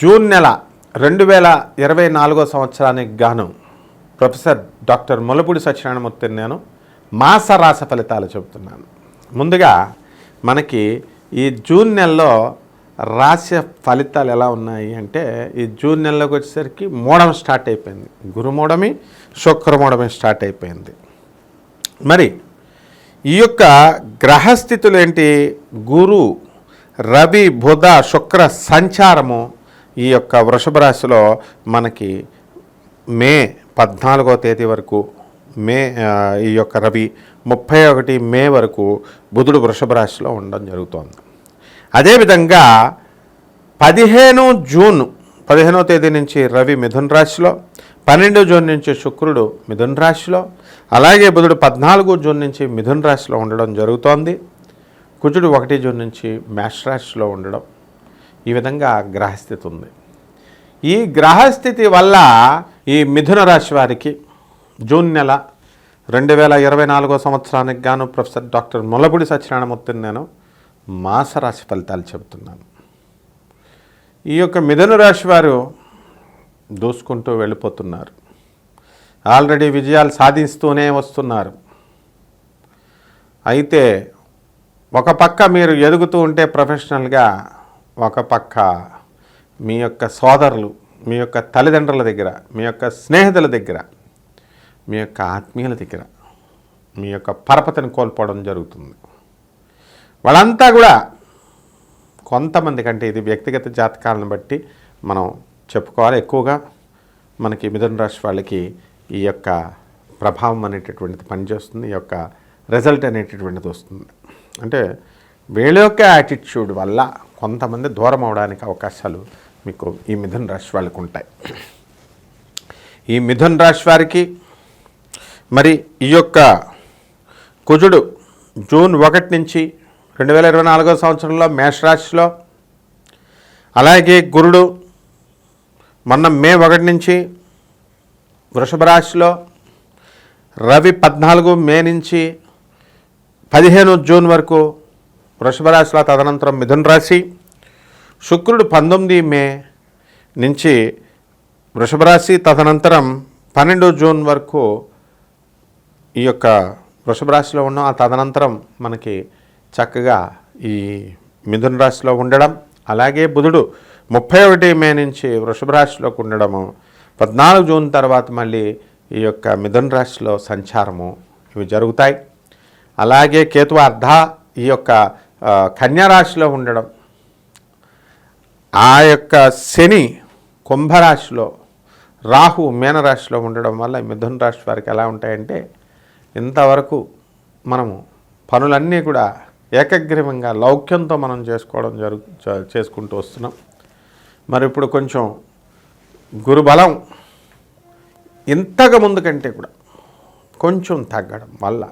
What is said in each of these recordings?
June నెల రెండు వేల ఇరవై నాలుగో సంవత్సరానికి గాను ప్రొఫెసర్ డాక్టర్ ములపూడి సత్యనారాయణమూర్తి నేను మాస రాస ఫలితాలు చెబుతున్నాను. ముందుగా మనకి ఈ జూన్ నెలలో రాశి ఫలితాలు ఎలా ఉన్నాయి అంటే ఈ జూన్ నెలలోకి వచ్చేసరికి మూడం స్టార్ట్ అయిపోయింది. గురుమూడమి శుక్రమూడమి స్టార్ట్ అయిపోయింది. మరి ఈ యొక్క గ్రహస్థితులు ఏంటి? గురు రవి బుధ శుక్ర సంచారము ఈ యొక్క వృషభ రాశిలో మనకి మే పద్నాలుగో తేదీ వరకు మే ఈ యొక్క రవి ముప్పై ఒకటి మే వరకు బుధుడు వృషభ రాశిలో ఉండడం జరుగుతోంది. అదేవిధంగా పదిహేను జూన్ పదిహేనో తేదీ నుంచి రవి మిథున్ రాశిలో పన్నెండు జూన్ నుంచి శుక్రుడు మిథున్ రాశిలో అలాగే బుధుడు పద్నాలుగో జూన్ నుంచి మిథున్ రాశిలో ఉండడం జరుగుతోంది. కుజుడు ఒకటి జూన్ నుంచి మేష రాశిలో ఉండడం ఈ విధంగా గ్రహస్థితి ఉంది. ఈ గ్రహస్థితి వల్ల ఈ మిథున రాశి వారికి జూన్ నెల రెండు వేల ఇరవై నాలుగో సంవత్సరానికి గాను ప్రొఫెసర్ డాక్టర్ ముల్లపూడి సత్యనారాయణమూర్తి నేను మాస రాశి ఫలితాలు చెబుతున్నాను. ఈ యొక్క మిథున రాశి వారు దూసుకుంటూ వెళ్ళిపోతున్నారు. ఆల్రెడీ విజయాలు సాధిస్తూనే వస్తున్నారు. అయితే ఒక పక్క మీరు ఎదుగుతూ ఉంటే ప్రొఫెషనల్గా ఒక పక్క మీ యొక్క సోదరులు మీ యొక్క తల్లిదండ్రుల దగ్గర మీ యొక్క స్నేహితుల దగ్గర మీ యొక్క ఆత్మీయుల దగ్గర మీ యొక్క పరపతిని కోల్పోవడం జరుగుతుంది. వాళ్ళంతా కూడా కొంతమంది కంటే ఇది వ్యక్తిగత జాతకాలను బట్టి మనం చెప్పుకోవాలి. ఎక్కువగా మనకి మిథున రాశి వాళ్ళకి ఈ యొక్క ప్రభావం అనేటటువంటిది పనిచేస్తుంది. ఈ యొక్క రిజల్ట్ అనేటటువంటిది వస్తుంది. అంటే వీళ్ళ యొక్క యాటిట్యూడ్ వల్ల కొంతమంది దూరం అవడానికి అవకాశాలు మీకు ఈ మిథున రాశి వాళ్ళకు ఉంటాయి. ఈ మిథున రాశి వారికి మరి ఈ యొక్క కుజుడు జూన్ ఒకటి నుంచి రెండు వేల ఇరవై నాలుగో సంవత్సరంలో మేషరాశిలో అలాగే గురుడు మొన్న మే ఒకటి నుంచి వృషభ రాశిలో రవి పద్నాలుగు మే నుంచి పదిహేను జూన్ వరకు వృషభ రాశిలో తదనంతరం మిథున రాశి. శుక్రుడు పంతొమ్మిది మే నుంచి వృషభ రాశి తదనంతరం పన్నెండు జూన్ వరకు ఈ యొక్క వృషభ రాశిలో ఉన్నాం ఆ తదనంతరం మనకి చక్కగా ఈ మిథున రాశిలో ఉండడం అలాగే బుధుడు ముప్పై ఒకటి మే నుంచి వృషభ రాశిలోకి ఉండడము పద్నాలుగు జూన్ తర్వాత మళ్ళీ ఈ యొక్క మిథున రాశిలో సంచారము ఇవి జరుగుతాయి. అలాగే కేతు అర్ధ ఈ యొక్క కన్యారాశిలో రాశిలో ఉండడం ఆ యొక్క శని కుంభరాశిలో రాహు మీనరాశిలో ఉండడం వల్ల మిథున రాశి వారికి ఎలా ఉంటాయంటే ఇంతవరకు మనము పనులన్నీ కూడా ఏకగ్రీవంగా లౌక్యంతో మనం చేసుకోవడం జరుగు చేసుకుంటూ వస్తున్నాం. మరి ఇప్పుడు కొంచెం గురుబలం ఇంతకు ముందు కంటే కూడా కొంచెం తగ్గడం వల్ల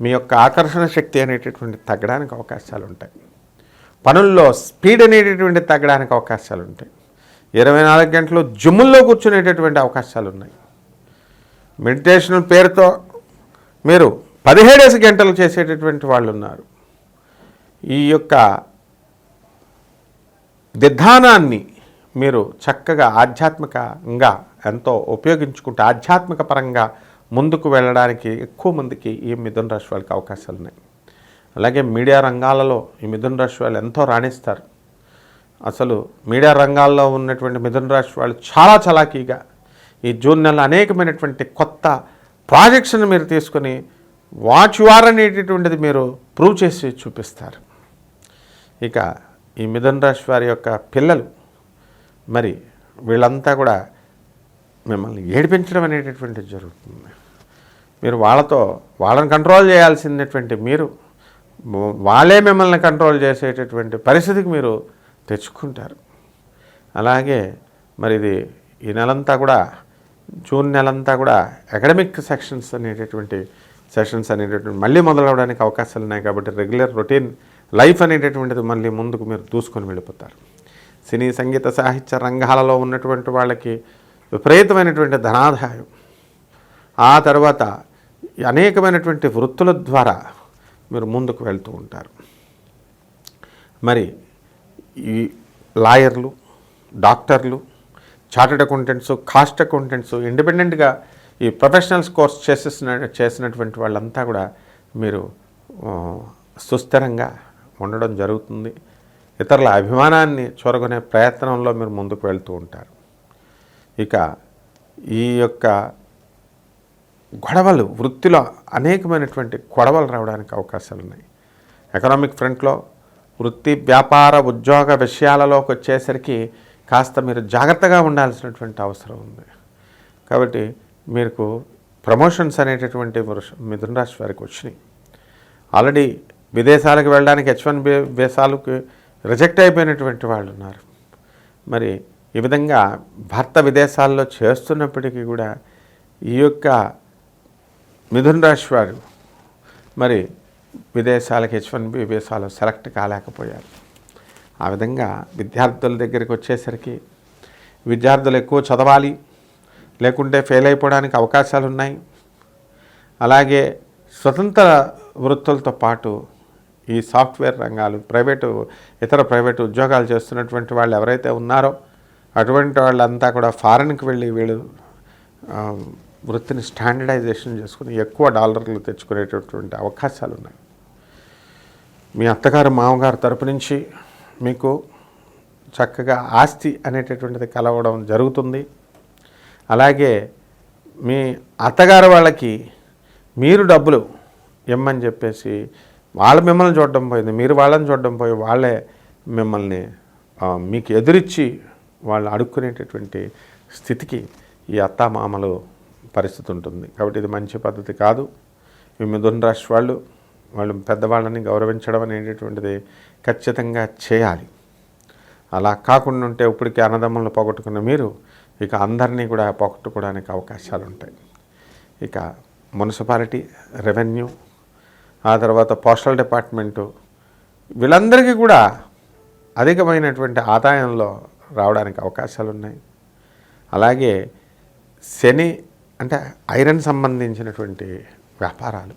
మీ యొక్క ఆకర్షణ శక్తి అనేటటువంటి తగ్గడానికి అవకాశాలు ఉంటాయి పనుల్లో స్పీడ్ అనేటటువంటి తగ్గడానికి అవకాశాలు ఉంటాయి ఇరవై నాలుగు గంటలు జిమ్ముల్లో కూర్చునేటటువంటి అవకాశాలు ఉన్నాయి మెడిటేషన్ పేరుతో మీరు పదిహేడేసి గంటలు చేసేటటువంటి వాళ్ళు ఉన్నారు ఈ యొక్క విధానాన్ని మీరు చక్కగా ఆధ్యాత్మికంగా ఎంతో ఉపయోగించుకుంటే ఆధ్యాత్మిక పరంగా ముందుకు వెళ్ళడానికి ఎక్కువ మందికి ఈ మిథున రాశి వాళ్ళకి అవకాశాలు ఉన్నాయి. అలాగే మీడియా రంగాలలో ఈ మిథున రాశి వాళ్ళు ఎంతో రాణిస్తారు. అసలు మీడియా రంగాల్లో ఉన్నటువంటి మిథున రాశి వాళ్ళు చాలా చలాకీగా ఈ జూన్ నెల అనేకమైనటువంటి కొత్త ప్రాజెక్ట్స్ని మీరు తీసుకొని వాచ్ వార్ అనేటటువంటిది మీరు ప్రూవ్ చేసి చూపిస్తారు. ఇక ఈ మిథున రాశి వారి యొక్క పిల్లలు మరి వీళ్ళంతా కూడా మిమ్మల్ని ఏడిపించడం అనేటటువంటిది జరుగుతుంది. మీరు వాళ్ళతో వాళ్ళని కంట్రోల్ చేయాల్సినటువంటి మీరు వాళ్ళే మిమ్మల్ని కంట్రోల్ చేసేటటువంటి పరిస్థితికి మీరు తెచ్చుకుంటారు. అలాగే మరి ఇది ఈ నెలంతా కూడా జూన్ నెలంతా కూడా అకాడమిక్ సెక్షన్స్ అనేటటువంటి సెషన్స్ అనేటటువంటి మళ్ళీ మొదలవడానికి అవకాశాలు ఉన్నాయి కాబట్టి రెగ్యులర్ రొటీన్ లైఫ్ అనేటటువంటిది మళ్ళీ ముందుకు మీరు దూసుకొని వెళ్ళిపోతారు. సినీ సంగీత సాహిత్య రంగాలలో ఉన్నటువంటి వాళ్ళకి విపరీతమైనటువంటి ధనాదాయం. ఆ తర్వాత అనేకమైనటువంటి వృత్తుల ద్వారా మీరు ముందుకు వెళ్తూ ఉంటారు. మరి ఈ లాయర్లు డాక్టర్లు చార్టెడ్ అకౌంటెంట్స్ కాస్ట్ అకౌంటెంట్స్ ఇండిపెండెంట్గా ఈ ప్రొఫెషనల్స్ కోర్స్ చేసేసిన చేసినటువంటి వాళ్ళంతా కూడా మీరు సుస్థిరంగా ఉండడం జరుగుతుంది. ఇతరుల అభిమానాన్ని చూరగొనే ప్రయత్నంలో మీరు ముందుకు వెళ్తూ ఉంటారు. ఇక ఈ యొక్క గొడవలు వృత్తిలో అనేకమైనటువంటి గొడవలు రావడానికి అవకాశాలు ఉన్నాయి. ఎకనామిక్ ఫ్రంట్లో వృత్తి వ్యాపార ఉద్యోగ విషయాలలోకి వచ్చేసరికి కాస్త మీరు జాగ్రత్తగా ఉండాల్సినటువంటి అవసరం ఉంది. కాబట్టి మీకు ప్రమోషన్స్ అనేటటువంటి మిథున రాశి వారికి వచ్చినాయి. ఆల్రెడీ విదేశాలకు వెళ్ళడానికి హెచ్ వన్ బి వీసాలకు రిజెక్ట్ అయిపోయినటువంటి వాళ్ళు ఉన్నారు. మరి ఈ విధంగా భర్త విదేశాల్లో చేస్తున్నప్పటికీ కూడా ఈ యొక్క మిథున్ రాశి వారు మరి విదేశాలకు హెచ్ వన్ బి వీసాలు సెలెక్ట్ కాలేకపోయారు. ఆ విధంగా విద్యార్థుల దగ్గరికి వచ్చేసరికి విద్యార్థులు ఎక్కువ చదవాలి లేకుంటే ఫెయిల్ అయిపోవడానికి అవకాశాలు ఉన్నాయి. అలాగే స్వతంత్ర వృత్తులతో పాటు ఈ సాఫ్ట్వేర్ రంగాలు ప్రైవేటు ఇతర ప్రైవేటు ఉద్యోగాలు చేస్తున్నటువంటి వాళ్ళు ఎవరైతే ఉన్నారో అటువంటి వాళ్ళంతా కూడా ఫారెన్కి వెళ్ళి వీళ్ళు వృత్తిని స్టాండర్డైజేషన్ చేసుకుని ఎక్కువ డాలర్లు తెచ్చుకునేటటువంటి అవకాశాలు ఉన్నాయి మీ అత్తగారు మామగారు తరపు నుంచి మీకు చక్కగా ఆస్తి అనేటటువంటిది కలవడం జరుగుతుంది. అలాగే మీ అత్తగారు వాళ్ళకి మీరు డబ్బులు ఇమ్మని చెప్పేసి వాళ్ళు మిమ్మల్ని చూడడం పోయింది మీరు వాళ్ళని చూడడం పోయి వాళ్ళే మిమ్మల్ని మీకు ఎదురిచ్చి వాళ్ళు అడుక్కునేటటువంటి స్థితికి ఈ అత్తామామలు పరిస్థితి ఉంటుంది. కాబట్టి ఇది మంచి పద్ధతి కాదు. ఈ మిథున రాశి వాళ్ళు వాళ్ళు పెద్దవాళ్ళని గౌరవించడం అనేటటువంటిది ఖచ్చితంగా చేయాలి. అలా కాకుండా ఉంటే ఇప్పటికీ అన్నదమ్ములను పోగొట్టుకున్న మీరు ఇక అందరినీ కూడా పోగొట్టుకోవడానికి అవకాశాలు ఉంటాయి. ఇక మున్సిపాలిటీ రెవెన్యూ ఆ తర్వాత పోస్టల్ డిపార్ట్మెంటు వీళ్ళందరికీ కూడా అధికమైనటువంటి ఆదాయంలో రావడానికి అవకాశాలు ఉన్నాయి అలాగే శని అంటే ఐరన్ సంబంధించినటువంటి వ్యాపారాలు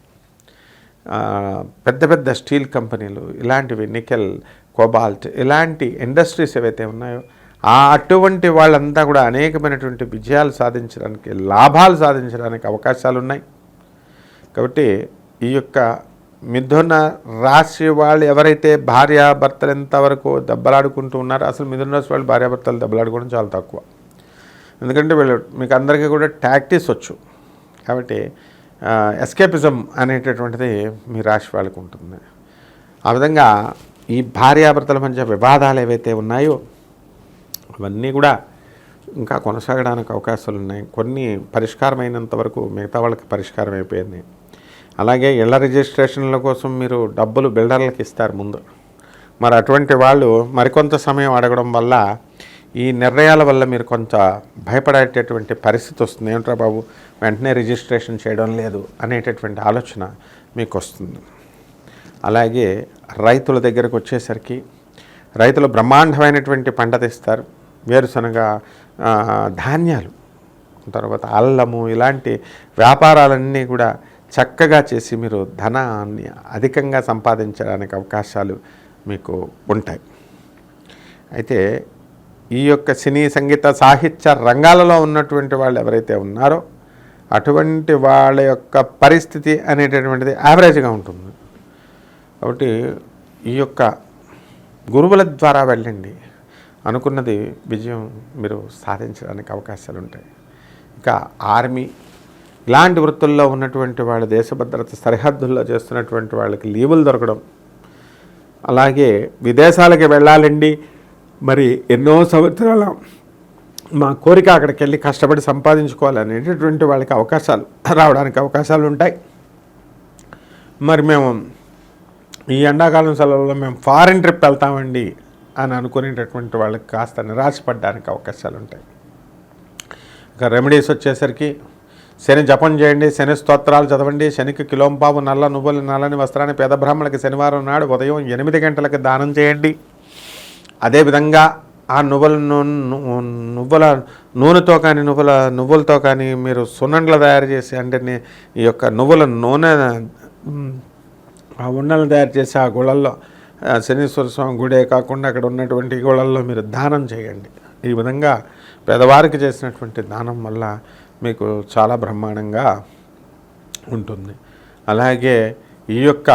పెద్ద పెద్ద స్టీల్ కంపెనీలు ఇలాంటివి నికెల్ కోబాల్ట్ ఇలాంటి ఇండస్ట్రీస్ ఏవైతే ఉన్నాయో ఆ అటువంటి వాళ్ళంతా కూడా అనేకమైనటువంటి విజయాలు సాధించడానికి లాభాలు సాధించడానికి అవకాశాలు ఉన్నాయి కాబట్టి ఈ యొక్క మిథున రాశి వాళ్ళు ఎవరైతే భార్యాభర్తలు ఎంతవరకు దెబ్బలాడుకుంటూ ఉన్నారో అసలు మిథున రాశి వాళ్ళు భార్యాభర్తలు దెబ్బలాడుకోవడం చాలా తక్కువ. ఎందుకంటే వీళ్ళు మీకు అందరికీ కూడా టాక్టీస్ వచ్చు. కాబట్టి ఎస్కేపిజం అనేటటువంటిది మీ రాశి వాళ్ళకు ఉంటుంది. ఆ విధంగా ఈ భార్యాభర్తల మధ్య వివాదాలు ఏవైతే ఉన్నాయో అవన్నీ కూడా ఇంకా కొనసాగడానికి అవకాశాలు ఉన్నాయి. కొన్ని పరిష్కారమైనంత వరకు మిగతా వాళ్ళకి పరిష్కారం అయిపోయింది. అలాగే ఇళ్ళ రిజిస్ట్రేషన్ల కోసం మీరు డబ్బులు బిల్డర్లకు ఇస్తారు ముందు. మరి అటువంటి వాళ్ళు మరికొంత సమయం అడగడం వల్ల ఈ నిర్ణయాల వల్ల మీరు కొంత భయపడేటటువంటి పరిస్థితి వస్తుంది. ఏమిట్రా బాబు? వెంటనే రిజిస్ట్రేషన్ చేయడం లేదు అనేటటువంటి ఆలోచన మీకు వస్తుంది అలాగే రైతుల దగ్గరకు వచ్చేసరికి రైతులు బ్రహ్మాండమైనటువంటి పంట తెస్తారు. వేరుశనగ ధాన్యాలు తర్వాత అల్లము ఇలాంటి వ్యాపారాలన్నీ కూడా చక్కగా చేసి మీరు ధనాన్ని అధికంగా సంపాదించడానికి అవకాశాలు మీకు ఉంటాయి. అయితే ఈ యొక్క సినీ సంగీత సాహిత్య రంగాలలో ఉన్నటువంటి వాళ్ళు ఎవరైతే ఉన్నారో అటువంటి వాళ్ళ యొక్క పరిస్థితి అనేటటువంటిది యావరేజ్గా ఉంటుంది. కాబట్టి ఈ యొక్క గురువుల ద్వారా వెళ్ళండి. అనుకున్నది విజయం మీరు సాధించడానికి అవకాశాలు ఉంటాయి. ఇంకా ఆర్మీ ఇలాంటి వృత్తుల్లో ఉన్నటువంటి వాళ్ళ దేశభద్రత సరిహద్దుల్లో చేస్తున్నటువంటి వాళ్ళకి లీవులు దొరకడం. అలాగే విదేశాలకి వెళ్ళాలండి. మరి ఎన్నో సంవత్సరాల మా కోరిక అక్కడికి వెళ్ళి కష్టపడి సంపాదించుకోవాలనేటటువంటి వాళ్ళకి అవకాశాలు రావడానికి అవకాశాలు ఉంటాయి. మరి మేము ఈ ఎండాకాలం సెలవుల్లో మేము ఫారిన్ ట్రిప్ వెళ్తామండి అని అనుకునేటటువంటి వాళ్ళకి కాస్త నిరాశపడడానికి అవకాశాలు ఉంటాయి. ఇక రెమెడీస్ వచ్చేసరికి శని జపం చేయండి శని స్తోత్రాలు చదవండి శనికి కిలోంపావు నల్ల నువ్వులు నల్లని వస్త్రాన్ని పేద బ్రాహ్మణులకి శనివారం నాడు ఉదయం ఎనిమిది గంటలకు దానం చేయండి. అదేవిధంగా ఆ నువ్వుల నువ్వుల నూనెతో కానీ నువ్వుల నువ్వులతో కానీ మీరు సున్నండ్లు తయారు చేసి అంటే ఈ యొక్క నువ్వుల నూనె ఆ ఉండలు తయారు చేసి ఆ గుళ్ళల్లో శనీశ్వర స్వామి గుడే కాకుండా అక్కడ ఉన్నటువంటి గుళ్ళల్లో మీరు దానం చేయండి. ఈ విధంగా పేదవారికి చేసినటువంటి దానం వల్ల మీకు చాలా బ్రహ్మాండంగా ఉంటుంది. అలాగే ఈ యొక్క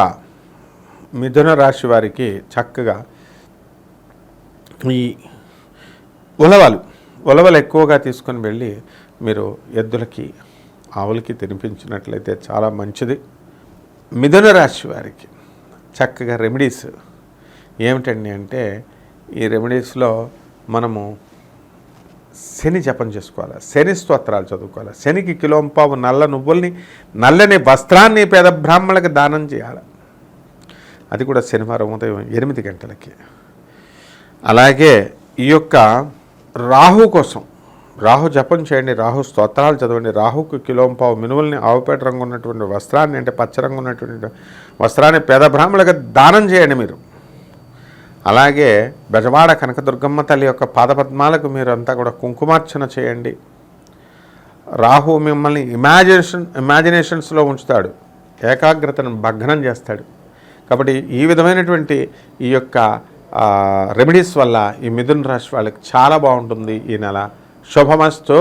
మిథున రాశి వారికి చక్కగా ఈ ఉలవలు ఉలవలు ఎక్కువగా తీసుకొని వెళ్ళి మీరు ఎద్దులకి ఆవులకి తినిపించినట్లయితే చాలా మంచిది. మిథున రాశి వారికి చక్కగా రెమెడీస్ ఏమిటండి అంటే ఈ రెమెడీస్లో మనము శని జపం చేసుకోవాలి? శని స్తోత్రాలు చదువుకోవాలి? శనికి కిలోంపావు నల్ల నువ్వుల్ని నల్లని వస్త్రాన్ని పేద బ్రాహ్మణులకు దానం చేయాలి? అది కూడా శనివారం ఉదయం ఎనిమిది గంటలకి. అలాగే ఈ యొక్క రాహు కోసం రాహు జపం చేయండి రాహు స్తోత్రాలు చదవండి రాహుకు కిలోంపావు మినువుల్ని ఆవుపేట రంగు ఉన్నటువంటి వస్త్రాన్ని అంటే పచ్చ రంగు ఉన్నటువంటి వస్త్రాన్ని పేద బ్రాహ్మణులకు దానం చేయండి మీరు. అలాగే బెజవాడ కనకదుర్గమ్మ తల్లి యొక్క పాదపద్మాలకు మీరు అంతా కూడా కుంకుమార్చన చేయండి. రాహు మిమ్మల్ని ఇమాజినేషన్ ఇమాజినేషన్స్లో ఉంచుతాడు. ఏకాగ్రతను భగ్నం చేస్తాడు. కాబట్టి ఈ విధమైనటువంటి ఈ యొక్క రెమెడీస్ వల్ల ఈ మిథున్ రాశి వాళ్ళకి చాలా బాగుంటుంది ఈ నెల. శుభమస్తో.